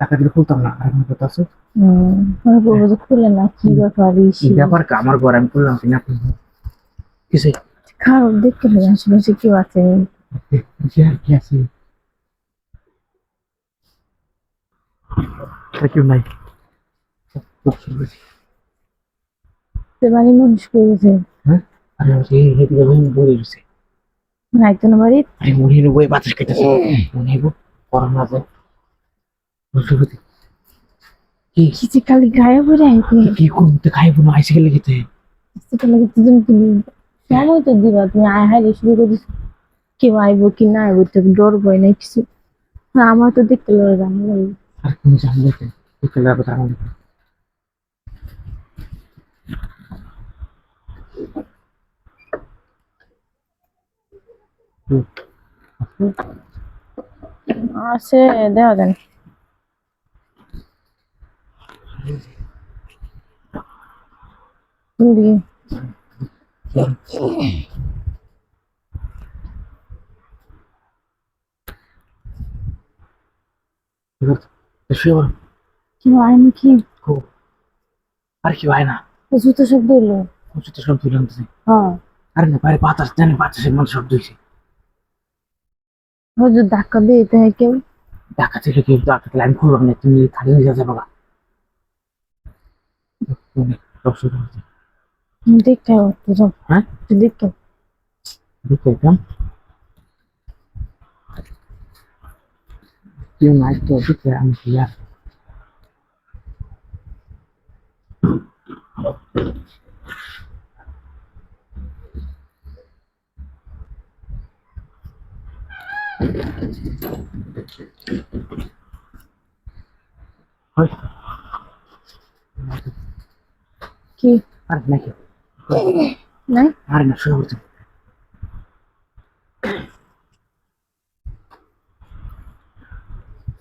ধাক্কা দিলে খুলতাম না আর এখন কথা আছে? মনে করব যে খুলে না কি ব্যাপার কি ব্যাপার কি আমার ঘর আমি করলাম কিনা কিসে? খারাপ দেখতে নেই আশেপাশে কেউ আছে? কি আছে? কেউ নাই। বাড়ি মানুষ হ্যাঁ? আরে হেদিকে না বাড়ি? আরে মনে বাতাস কেটেছে মনে হইব গরম যায় পারছি কি? কি? যে খালি গায়ে কি করতে খাইব না আইসে গেলে খেতে সেটা লাগে তুমি তুমি সময় তো দিবা? তুমি আয় হায় শুরু করে আইবো কি না আইবো তো ডর ভয় নাই কিছু? আর আমার তো দেখতে লড়ে জানো আর কোন জানলে কে বিকেল কথা বলব আছে দেওয়া যান দিকে শুয়ে পড়ো কি হয় নাকি আর কি হয় না জুতো শব্দ এলো প্রচুর তো সব তুলে আনতেছে হ্যাঁ আরে না বাইরে বাতাস জানি বাতাসের শব্দ হয়েছে ধাক্কা দিয়ে হয় কেউ টাকা ছিল কি টাকা দিলে আমি খুললাম না তুমি খালি হয়ে যাবে বাবা সব শুরু হয়েছে দেখতে হবে তো সব হ্যাঁ দেখতে দেখতে একদম কেউ নাই তো দেখতে আমি কি? আর নাকি? নাই? আরে না শুরু করতে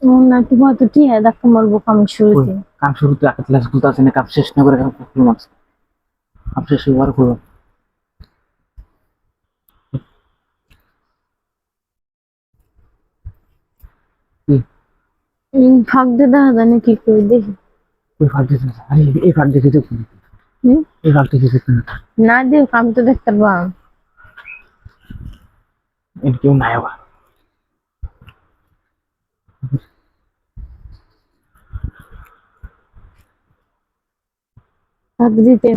মন না তো কি ধাক্কা মারবো কাম শুরুতে? কাম শুরুতে আগে ক্লাসগুলো আছে না কাম শেষ না করে কাম খুলবো মাছ কাম শেষ হওয়ার করব উম, দেখা যায় না কি করে দেখি। ওই ফাঁক দিতে আরে এই ফাঁক দেখে দেখুন হুম? এই ফাঁক দেখে দেখুন না দিও আমি তো দেখতে পারবাম এর কেউ নাই আবার। ফাঁক দিতে